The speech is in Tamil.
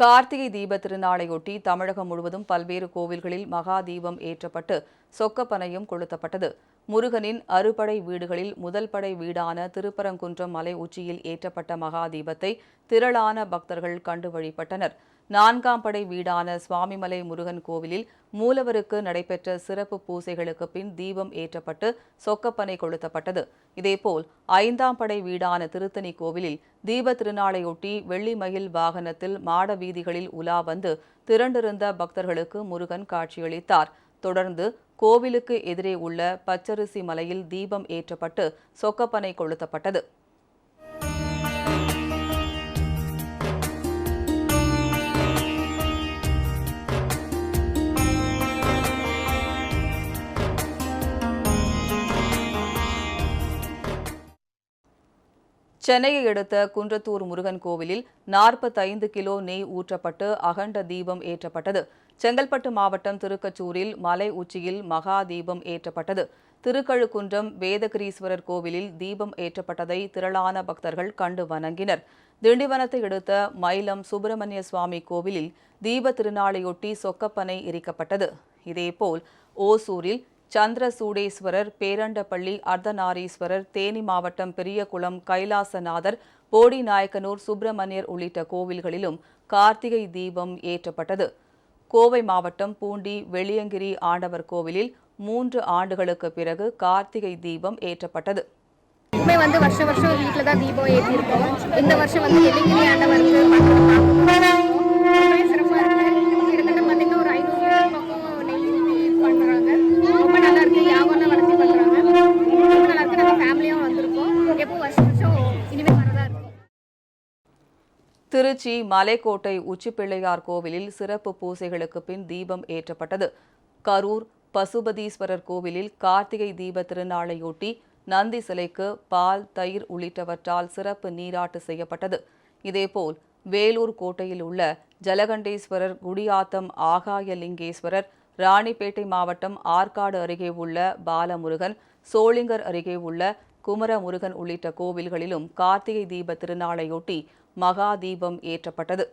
கார்த்திகை தீப திருநாளையொட்டி தமிழகம் முழுவதும் பல்வேறு கோவில்களில் மகா தீபம் ஏற்றப்பட்டு சொக்கப்பனையும் கொளுத்தப்பட்டது. முருகனின் அறுபடை வீடுகளில் முதல் படை வீடான திருப்பரங்குன்றம் மலை உச்சியில் ஏற்றப்பட்ட மகா தீபத்தை திரளான பக்தர்கள் கண்டு வழிபட்டனர். நான்காம் படை வீடான சுவாமிமலை முருகன் கோவிலில் மூலவருக்கு நடைபெற்ற சிறப்பு பூசைகளுக்கு பின் தீபம் ஏற்றப்பட்டு சொக்கப்பனை கொளுத்தப்பட்டது. இதேபோல் ஐந்தாம் படை வீடான திருத்தணி கோவிலில் தீப திருநாளையொட்டி வெள்ளிமயில் வாகனத்தில் மாட வீதிகளில் உலா வந்து திரண்டிருந்த பக்தர்களுக்கு முருகன் காட்சியளித்தார். தொடர்ந்து கோவிலுக்கு எதிரே உள்ள பச்சரிசி மலையில் தீபம் ஏற்றப்பட்டு சொக்கப்பனை கொளுத்தப்பட்டது. சென்னையை அடுத்த குன்றத்தூர் முருகன் கோவிலில் நாற்பத்தைந்து கிலோ நெய் ஊற்றப்பட்டு அகண்ட தீபம் ஏற்றப்பட்டது. செங்கல்பட்டு மாவட்டம் திருக்கச்சூரில் மலை உச்சியில் மகா தீபம் ஏற்றப்பட்டது. திருக்கழுக்குன்றம் வேதகிரீஸ்வரர் கோவிலில் தீபம் ஏற்றப்பட்டதை திரளான பக்தர்கள் கண்டு வணங்கினர். திண்டிவனத்தை அடுத்த மயிலம் சுப்பிரமணிய சுவாமி கோவிலில் தீப திருநாளையொட்டி சொக்கப்பனை எரிக்கப்பட்டது. இதேபோல் ஓசூரில் சந்திரசூடேஸ்வரர் பேரண்டப்பள்ளி அர்த்தநாரீஸ்வரர் தேனி மாவட்டம் பெரியகுளம் கைலாசநாதர் போடிநாயக்கனூர் சுப்பிரமணியர் உள்ளிட்ட கோவில்களிலும் கார்த்திகை தீபம் ஏற்றப்பட்டது. கோவை மாவட்டம் பூண்டி வெளியங்கிரி ஆண்டவர் கோவிலில் மூன்று ஆண்டுகளுக்கு பிறகு கார்த்திகை தீபம் ஏற்றப்பட்டது. எப்பவுமே வந்து வருஷம் வருஷம் வீட்டில் தான் தீபம் ஏற்றிருக்கோம் இந்த வருஷம் வந்து வெள்ளிங்கிரி ஆண்டவருக்கு திருச்சி மலைக்கோட்டை உச்சிப்பிள்ளையார் கோவிலில் சிறப்பு பூசைகளுக்கு பின் தீபம் ஏற்றப்பட்டது. கரூர் பசுபதீஸ்வரர் கோவிலில் கார்த்திகை தீப திருநாளையொட்டி நந்தி சிலைக்கு பால் தயிர் உள்ளிட்டவற்றால் சிறப்பு நீராட்டு செய்யப்பட்டது. இதேபோல் வேலூர் கோட்டையில் உள்ள ஜலகண்டேஸ்வரர் குடியாத்தம் ஆகாயலிங்கேஸ்வரர் ராணிப்பேட்டை மாவட்டம் ஆற்காடு அருகே உள்ள பாலமுருகன் சோளிங்கர் அருகே உள்ள குமரமுருகன் உள்ளிட்ட கோவில்களிலும் கார்த்திகை தீப திருநாளையொட்டி மகா தீபம் ஏற்றப்பட்டது.